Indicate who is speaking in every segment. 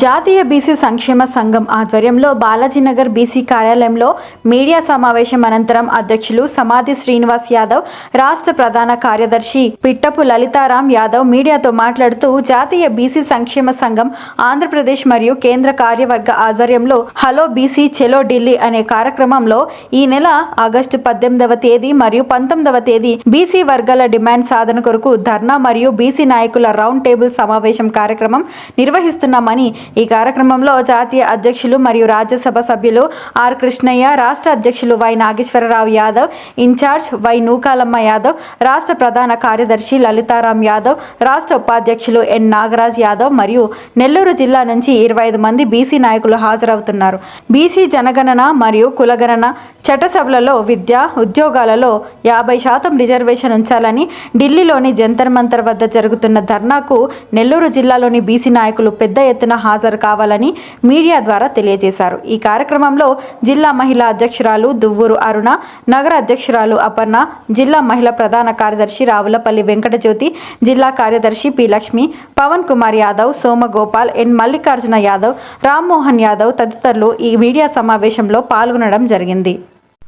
Speaker 1: జాతీయ బీసీ సంక్షేమ సంఘం ఆధ్వర్యంలో బాలాజీనగర్ బీసీ కార్యాలయంలో మీడియా సమావేశం అనంతరం అధ్యక్షులు సమాధి శ్రీనివాస్ యాదవ్ రాష్ట్ర ప్రధాన కార్యదర్శి పిట్టపు లలితారాం యాదవ్ మీడియాతో మాట్లాడుతూ జాతీయ బీసీ సంక్షేమ సంఘం ఆంధ్రప్రదేశ్ మరియు కేంద్ర కార్యవర్గ ఆధ్వర్యంలో హలో బీసీ చెలో ఢిల్లీ అనే కార్యక్రమంలో ఈ నెల ఆగస్టు పద్దెనిమిదవ తేదీ మరియు పంతొమ్మిదవ తేదీ బీసీ వర్గాల డిమాండ్ సాధన కొరకు ధర్నా మరియు బీసీ నాయకుల రౌండ్ టేబుల్ సమావేశం కార్యక్రమం నిర్వహిస్తున్నామని ఈ కార్యక్రమంలో జాతీయ అధ్యక్షులు మరియు రాజ్యసభ సభ్యులు ఆర్ కృష్ణయ్య రాష్ట్ర అధ్యక్షులు Y Nageswara Rao Yadav in-charge Y Nookalamma Yadav రాష్ట్ర ప్రధాన కార్యదర్శి లలితారాం యాదవ్ రాష్ట్ర ఉపాధ్యక్షులు ఎన్ నాగరాజ్ యాదవ్ మరియు నెల్లూరు జిల్లా నుంచి ఇరవై ఐదు మంది బీసీ నాయకులు హాజరవుతున్నారు. బీసీ జనగణన మరియు కులగణన చట్టసభలలో విద్య ఉద్యోగాలలో యాభై శాతం రిజర్వేషన్ ఉంచాలని ఢిల్లీలోని జంతర్ మంతర్ వద్ద జరుగుతున్న ధర్నాకు నెల్లూరు జిల్లాలోని బీసీ నాయకులు పెద్ద ఎత్తున హాజరు కావాలని మీడియా ద్వారా తెలియజేశారు. ఈ కార్యక్రమంలో జిల్లా మహిళా అధ్యక్షురాలు దువ్వూరు అరుణ నగర అధ్యక్షురాలు అపర్ణ జిల్లా మహిళా ప్రధాన కార్యదర్శి రావులపల్లి వెంకటజ్యోతి జిల్లా కార్యదర్శి పి లక్ష్మి పవన్ కుమార్ యాదవ్ సోమగోపాల్ ఎన్ మల్లికార్జున యాదవ్ రామ్మోహన్ యాదవ్ తదితరులు ఈ మీడియా సమావేశంలో పాల్గొనడం జరిగింది.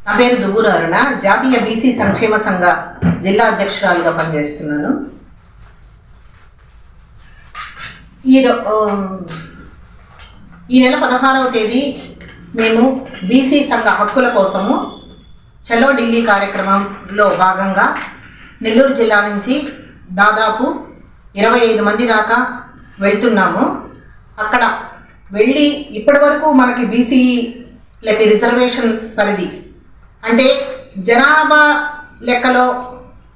Speaker 2: నా పేరు దువ్వూరు అరుణ జాతీయ బీసీ సంక్షేమ సంఘ జిల్లా అధ్యక్షురాలుగా పనిచేస్తున్నాను. ఈ ఈ నెల పదహారవ తేదీ మేము బీసీ సంఘ హక్కుల కోసము చలో ఢిల్లీ కార్యక్రమంలో భాగంగా నెల్లూరు జిల్లా నుంచి దాదాపు ఇరవై ఐదు మంది దాకా వెళ్తున్నాము. అక్కడ వెళ్ళి ఇప్పటివరకు మనకి బీసీలకి రిజర్వేషన్ పరిధి. అంటే జనాభా లెక్కలో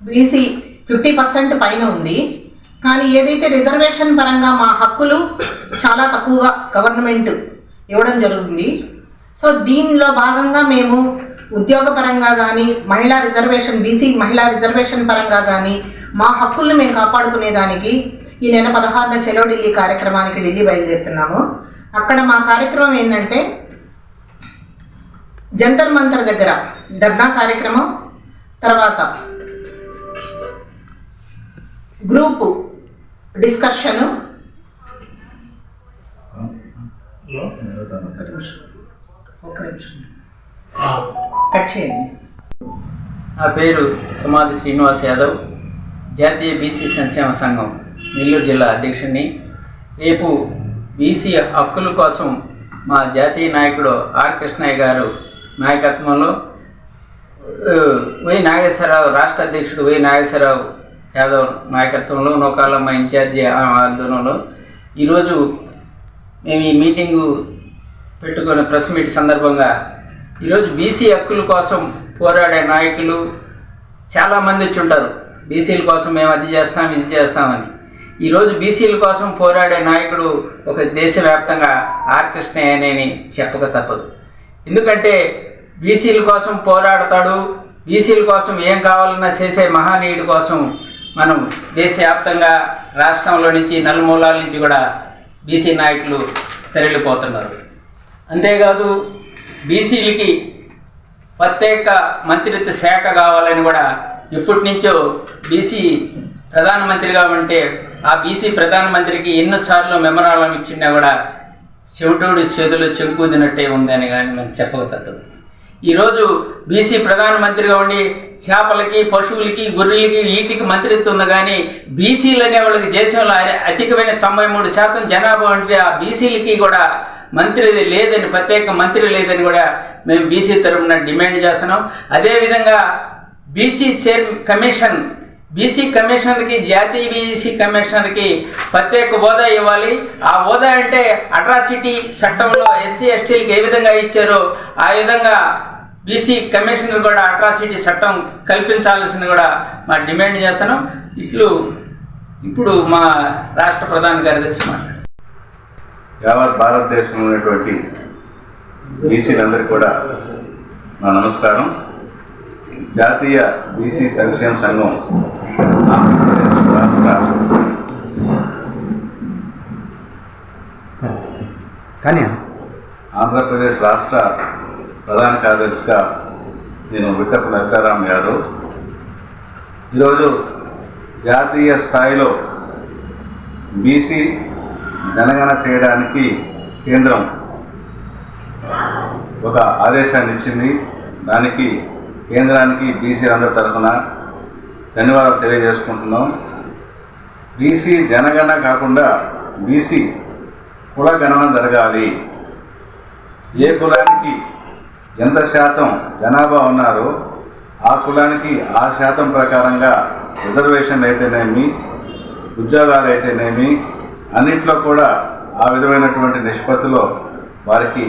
Speaker 2: బీసీ ఫిఫ్టీ పర్సెంట్ పైన ఉంది. కానీ ఏదైతే రిజర్వేషన్ పరంగా మా హక్కులు చాలా తక్కువగా గవర్నమెంట్ ఇవ్వడం జరుగుతుంది. సో దీనిలో భాగంగా మేము ఉద్యోగపరంగా కానీ మహిళా రిజర్వేషన్ బీసీ మహిళా రిజర్వేషన్ పరంగా కానీ మా హక్కుల్ని మేము కాపాడుకునేదానికి ఈ నెల పదహారున చెలో ఢిల్లీ కార్యక్రమానికి ఢిల్లీ బయలుదేరుతున్నాము. అక్కడ మా కార్యక్రమం ఏంటంటే జంతర్ మంతర్ దగ్గర ధర్నా కార్యక్రమం తర్వాత గ్రూపు డిస్కషను? నిమిషం. కట్ చేయండి.
Speaker 3: నా పేరు సమాధి శ్రీనివాస్ యాదవ్. జాతీయ బీసీ సంక్షేమ సంఘం నెల్లూరు జిల్లా అధ్యక్షుడిని. రేపు బీసీ హక్కుల కోసం మా జాతీయ నాయకుడు ఆర్ కృష్ణయ్య గారు నాయకత్వంలో వై నాగేశ్వరరావు రాష్ట్ర అధ్యక్షుడు వై నాగేశ్వరరావు యాదవ్ నాయకత్వంలో నౌకాలమ్మ ఇన్ఛార్జి ఆ ఆధ్వర్యంలో ఈరోజు మేము ఈ మీటింగు పెట్టుకున్న ప్రెస్ మీట్ సందర్భంగా ఈరోజు బీసీ హక్కుల కోసం పోరాడే నాయకులు చాలామంది వచ్చి ఉంటారు. బీసీల కోసం మేము అది చేస్తాం ఇది చేస్తామని. ఈరోజు బీసీల కోసం పోరాడే నాయకుడు ఒక దేశవ్యాప్తంగా ఆర్ కృష్ణయ్య చెప్పక తప్పదు. ఎందుకంటే బీసీల కోసం పోరాడతాడు బీసీల కోసం ఏం కావాలన్నా చేసే మహానీయుడి కోసం మనం దేశవ్యాప్తంగా రాష్ట్రంలో నుంచి నలుమూలాల నుంచి కూడా బీసీ నాయకులు తరలిపోతున్నారు. అంతేకాదు బీసీలకి ప్రత్యేక మంత్రిత్వ శాఖ కావాలని కూడా ఇప్పటి నుంచో బీసీ ప్రధానమంత్రిగా ఉంటే ఆ బీసీ ప్రధానమంత్రికి ఎన్నోసార్లు మెమరాలం ఇచ్చినా కూడా చెవిటోడి చేతులు చెంకుదినట్టే ఉందని కానీ మనం చెప్పగలుగుతుంది ఈరోజు బీసీ ప్రధానమంత్రిగా ఉండి చేపలకి పశువులకి గొర్రెలకి వీటికి మంత్రిత్వం ఉంది కానీ బీసీలు అనే వాళ్ళకి దేశంలో అధికమైన తొంభై మూడు శాతం జనాభా ఉంటే ఆ బీసీలకి కూడా మంత్రి లేదని ప్రత్యేక మంత్రి లేదని కూడా మేము బీసీ తరఫున డిమాండ్ చేస్తున్నాం. అదేవిధంగా బీసీ చైర్ కమిషన్ బీసీ కమిషనర్కి జాతీయ బీసీ కమిషనర్కి ప్రత్యేక హోదా ఇవ్వాలి. ఆ హోదా అంటే అట్రాసిటీ చట్టంలో ఎస్సీ ఎస్టీలకి ఏ విధంగా ఇచ్చారో ఆ విధంగా బీసీ కమిషనర్ కూడా అట్రాసిటీ చట్టం కల్పించాల్సిన కూడా మా డిమాండ్ చేస్తున్నాం. ఇట్లు ఇప్పుడు మా రాష్ట్ర ప్రధాన కార్యదర్శి మాట్లాడారు.
Speaker 4: యావత్ భారతదేశంలో ఉన్నటువంటి బీసీలందరికీ కూడా నా నమస్కారం. జాతీయ బీసీ సంక్షేమ సంఘం ఆంధ్రప్రదేశ్ రాష్ట్ర
Speaker 5: కానీ
Speaker 4: ఆంధ్రప్రదేశ్ రాష్ట్ర ప్రధాన కార్యదర్శిగా నేను విట్టపు లలితారాం యాదవ్ ఈరోజు జాతీయ స్థాయిలో బీసీ జనగణన చేయడానికి కేంద్రం ఒక ఆదేశాన్ని ఇచ్చింది. దానికి కేంద్రానికి బీసీ అందరి తరఫున ధన్యవాదాలు తెలియజేసుకుంటున్నాం. బీసీ జనగణన కాకుండా బీసీ కుల గణన జరగాలి. ఏ కులానికి ఎంత శాతం జనాభా ఉన్నారో ఆ కులానికి ఆ శాతం ప్రకారంగా రిజర్వేషన్ అయితేనేమి ఉద్యోగాలు అయితేనేమి అన్నింటిలో కూడా ఆ విధమైనటువంటి నిష్పత్తిలో వారికి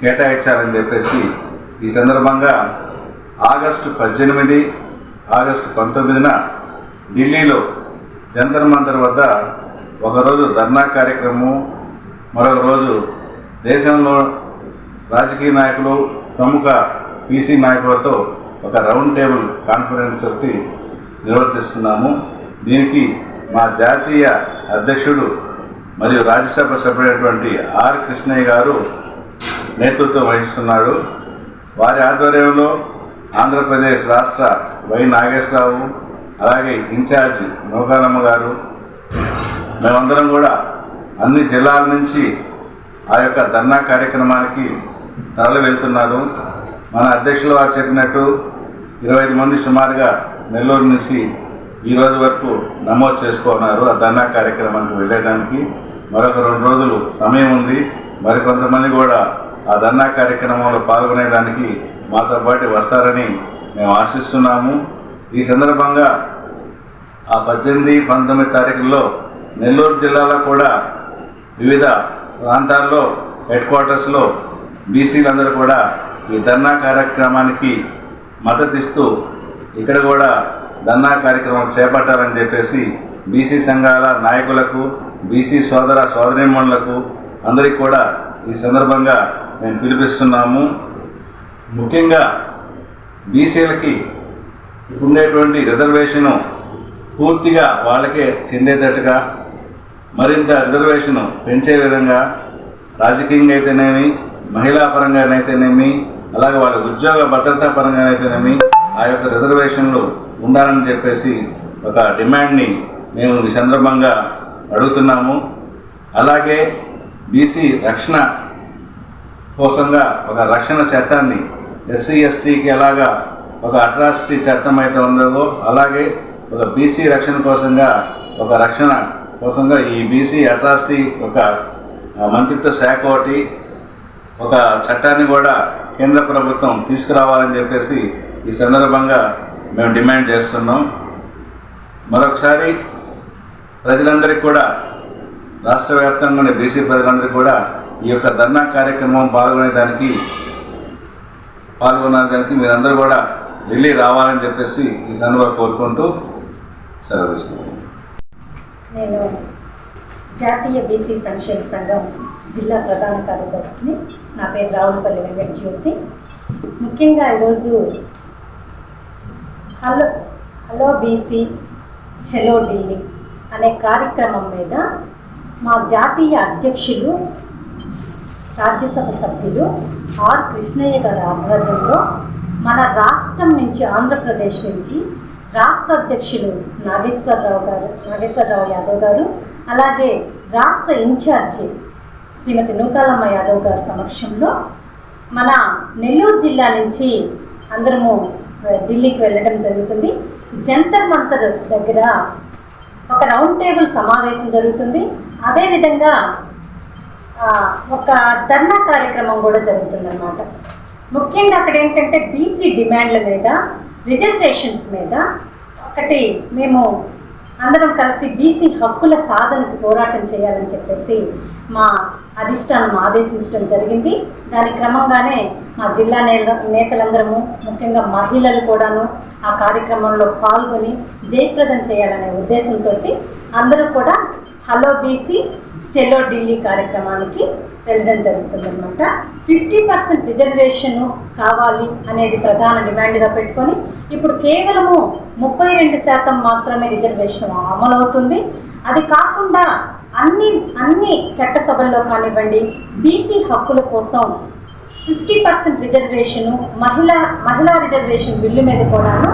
Speaker 4: కేటాయించాలని చెప్పేసి ఈ సందర్భంగా ఆగస్టు పద్దెనిమిది ఆగస్టు పంతొమ్మిదిన ఢిల్లీలో జంతర్ మంతర్ వద్ద ఒకరోజు ధర్నా కార్యక్రమం మరొక రోజు దేశంలో రాజకీయ నాయకులు ప్రముఖ పీసీ నాయకులతో ఒక రౌండ్ టేబుల్ కాన్ఫరెన్స్ ఒకటి నిర్వర్తిస్తున్నాము. దీనికి మా జాతీయ అధ్యక్షుడు మరియు రాజ్యసభ సభ్యుడైనటువంటి ఆర్ కృష్ణయ్య గారు నేతృత్వం వహిస్తున్నాడు. వారి ఆధ్వర్యంలో ఆంధ్రప్రదేశ్ రాష్ట్ర వై నాగేశ్వరరావు అలాగే ఇన్ఛార్జ్ నౌకారమ్మ గారు మేమందరం కూడా అన్ని జిల్లాల నుంచి ఆ యొక్క ధర్నా కార్యక్రమానికి తరలి వెళ్తున్నారు. మన అధ్యక్షులు వారు చెప్పినట్టు ఇరవై ఐదు మంది సుమారుగా నెల్లూరు నుంచి ఈరోజు వరకు నమోదు చేసుకున్నారు. ఆ ధర్నా కార్యక్రమానికి వెళ్ళేదానికి మరొక రెండు రోజులు సమయం ఉంది. మరికొంతమంది కూడా ఆ ధర్నా కార్యక్రమంలో పాల్గొనేదానికి మాతో పాటు వస్తారని మేము ఆశిస్తున్నాము. ఈ సందర్భంగా ఆ పద్దెనిమిది పంతొమ్మిది తారీఖుల్లో నెల్లూరు జిల్లాలో కూడా వివిధ ప్రాంతాల్లో హెడ్ క్వార్టర్స్లో బీసీలందరూ కూడా ఈ ధర్నా కార్యక్రమానికి మద్దతిస్తూ ఇక్కడ కూడా ధర్నా కార్యక్రమం చేపట్టాలని చెప్పేసి బీసీ సంఘాల నాయకులకు బీసీ సోదర సోదరిమణులకు అందరికీ కూడా ఈ సందర్భంగా మేము పిలిపిస్తున్నాము. ముఖ్యంగా బీసీలకి ఉండేటువంటి రిజర్వేషను పూర్తిగా వాళ్ళకే చెందేటట్టుగా మరింత రిజర్వేషను పెంచే విధంగా రాజకీయంగా అయితేనేమి మహిళా పరంగానైతేనేమి అలాగే వాళ్ళ ఉద్యోగ భద్రతా పరంగానైతేనేమి ఆ యొక్క రిజర్వేషన్లు ఉండాలని చెప్పేసి ఒక డిమాండ్ని మేము ఈ సందర్భంగా అడుగుతున్నాము. అలాగే బీసీ రక్షణ కోసంగా ఒక రక్షణ చట్టాన్ని ఎస్సీ ఎస్టీకి ఎలాగా ఒక అట్రాసిటీ చట్టం అయితే ఉందో అలాగే ఒక బీసీ రక్షణ కోసంగా ఒక రక్షణ కోసంగా ఈ బీసీ అట్రాసిటీ ఒక మంత్రిత్వ శాఖ ఒకటి ఒక చట్టాన్ని కూడా కేంద్ర ప్రభుత్వం తీసుకురావాలని చెప్పేసి ఈ సందర్భంగా మేము డిమాండ్ చేస్తున్నాం. మరొకసారి ప్రజలందరికీ కూడా రాష్ట్ర వ్యాప్తంగా బీసీ ప్రజలందరికీ కూడా ఈ యొక్క ధర్నా కార్యక్రమం పాల్గొనేదానికి పాల్గొనడానికి మీరందరూ కూడా ఢిల్లీ రావాలని చెప్పేసి ఈ సందర్భంగా కోరుకుంటూ సెలవు తీసుకుంటాం
Speaker 5: జాతీయ బీసీ సంక్షేమ సంఘం జిల్లా ప్రధాన కార్యదర్శిని. నా పేరు రావులపల్లి వెంకట జ్యోతి ముఖ్యంగా ఈరోజు హలో హలో బీసీ చలో ఢిల్లీ అనే కార్యక్రమం మీద మా జాతీయ అధ్యక్షులు రాజ్యసభ సభ్యులు ఆర్ కృష్ణయ్య గారి ఆధ్వర్యంలో మన రాష్ట్రం నుంచి ఆంధ్రప్రదేశ్ నుంచి రాష్ట్ర అధ్యక్షులు నాగేశ్వరరావు గారు నాగేశ్వరరావు యాదవ్ గారు అలాగే రాష్ట్ర ఇన్ఛార్జి శ్రీమతి నూకాలమ్మ యాదవ్ గారి సమక్షంలో మన నెల్లూరు జిల్లా నుంచి అందరము ఢిల్లీకి వెళ్ళడం జరుగుతుంది. జంతర్ మంతర్ దగ్గర ఒక రౌండ్ టేబుల్ సమావేశం జరుగుతుంది. అదేవిధంగా ఒక ధర్నా కార్యక్రమం కూడా జరుగుతుందన్నమాట. ముఖ్యంగా అక్కడ ఏంటంటే బీసీ డిమాండ్ల మీద రిజర్వేషన్స్ మీద ఒకటి మేము అందరం కలిసి బీసీ హక్కుల సాధనకు పోరాటం చేయాలని చెప్పేసి మా అధిష్టానం ఆదేశించడం జరిగింది. దాని క్రమంగానే మా జిల్లా నేల నేతలందరము ముఖ్యంగా మహిళలు కూడాను ఆ కార్యక్రమంలో పాల్గొని జయప్రదం చేయాలనే ఉద్దేశంతో అందరూ కూడా హలో బీసీ స్టెల్లో ఢిల్లీ కార్యక్రమానికి వెళ్ళడం జరుగుతుందన్నమాట. ఫిఫ్టీ పర్సెంట్ రిజర్వేషన్ కావాలి అనేది ప్రధాన డిమాండ్గా పెట్టుకొని ఇప్పుడు కేవలము ముప్పై రెండు శాతం మాత్రమే రిజర్వేషన్ అమలవుతుంది. అది కాకుండా అన్ని అన్ని చట్టసభల్లో కానివ్వండి బీసీ హక్కుల కోసం ఫిఫ్టీ పర్సెంట్ రిజర్వేషను మహిళా మహిళా రిజర్వేషన్ బిల్లు మీద కూడాను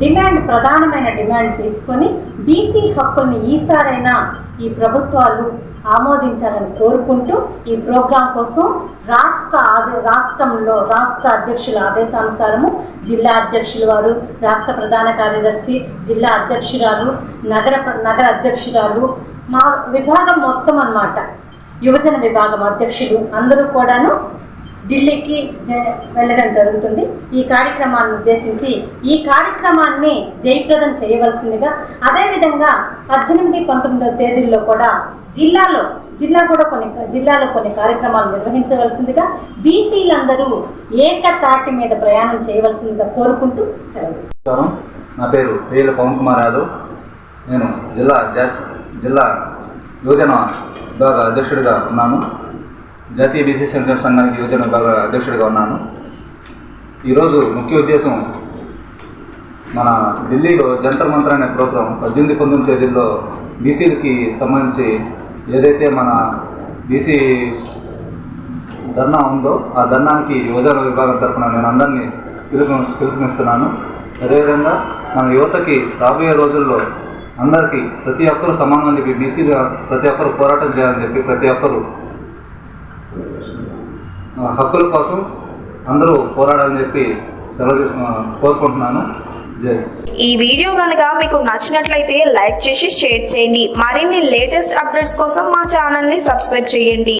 Speaker 5: డిమాండ్ ప్రధానమైన డిమాండ్ తీసుకొని బీసీ హక్కుల్ని ఈసారైనా ఈ ప్రభుత్వాలు ఆమోదించాలని కోరుకుంటూ ఈ ప్రోగ్రాం కోసం రాష్ట్ర ఆదే రాష్ట్రంలో రాష్ట్ర అధ్యక్షుల ఆదేశానుసారము జిల్లా అధ్యక్షుల వారు రాష్ట్ర ప్రధాన కార్యదర్శి జిల్లా అధ్యక్షురాలు నగర నగర అధ్యక్షురాలు మా విభాగం మొత్తం అన్నమాట. యువజన విభాగం అధ్యక్షులు అందరూ కూడాను ఢిల్లీకి జ- వెళ్ళడం జరుగుతుంది. ఈ కార్యక్రమాన్ని ఉద్దేశించి ఈ కార్యక్రమాన్ని జయప్రదం చేయవలసిందిగా అదేవిధంగా పద్దెనిమిది పంతొమ్మిదో తేదీల్లో కూడా జిల్లాలో జిల్లా కూడా కొన్ని జిల్లాలో కొన్ని కార్యక్రమాలు నిర్వహించవలసిందిగా బీసీలందరూ ఏకతాటి మీద ప్రయాణం చేయవలసిందిగా కోరుకుంటూ సెలవు
Speaker 2: నా పేరు రేల పవన్ కుమార్ యాదవ్. నేను జిల్లా జిల్లా యువజన విభాగ అధ్యక్షుడిగా ఉన్నాను. జాతీయ బీసీ సంక్షేమ సంఘానికి యువజన విభాగ అధ్యక్షుడిగా ఉన్నాను. ఈరోజు ముఖ్య ఉద్దేశం మన ఢిల్లీలో జంతర్ మంత్ర అనే ప్రోగ్రాం పద్దెనిమిది పంతొమ్మిది తేదీల్లో బీసీలకి సంబంధించి ఏదైతే మన బీసీ ధర్నా ఉందో ఆ ధర్నానికి యువజన విభాగం తరఫున నేను అందరినీ పిలుపు పిలుపునిస్తున్నాను. అదేవిధంగా మన యువతకి రాబోయే రోజుల్లో అందరికీ ప్రతి ఒక్కరూ సమానం చెప్పి బీసీగా ప్రతి ఒక్కరు పోరాటం చేయాలని చెప్పి ప్రతి ఒక్కరు హక్కుల కోసం అందరూ పోరాడాలని చెప్పి సెలవు కోరుకుంటున్నాను.
Speaker 6: ఈ వీడియో కనుక మీకు నచ్చినట్లయితే లైక్ చేసి షేర్ చేయండి. మరిన్ని లేటెస్ట్ అప్డేట్స్ కోసం మా ఛానల్ని సబ్స్క్రైబ్ చేయండి.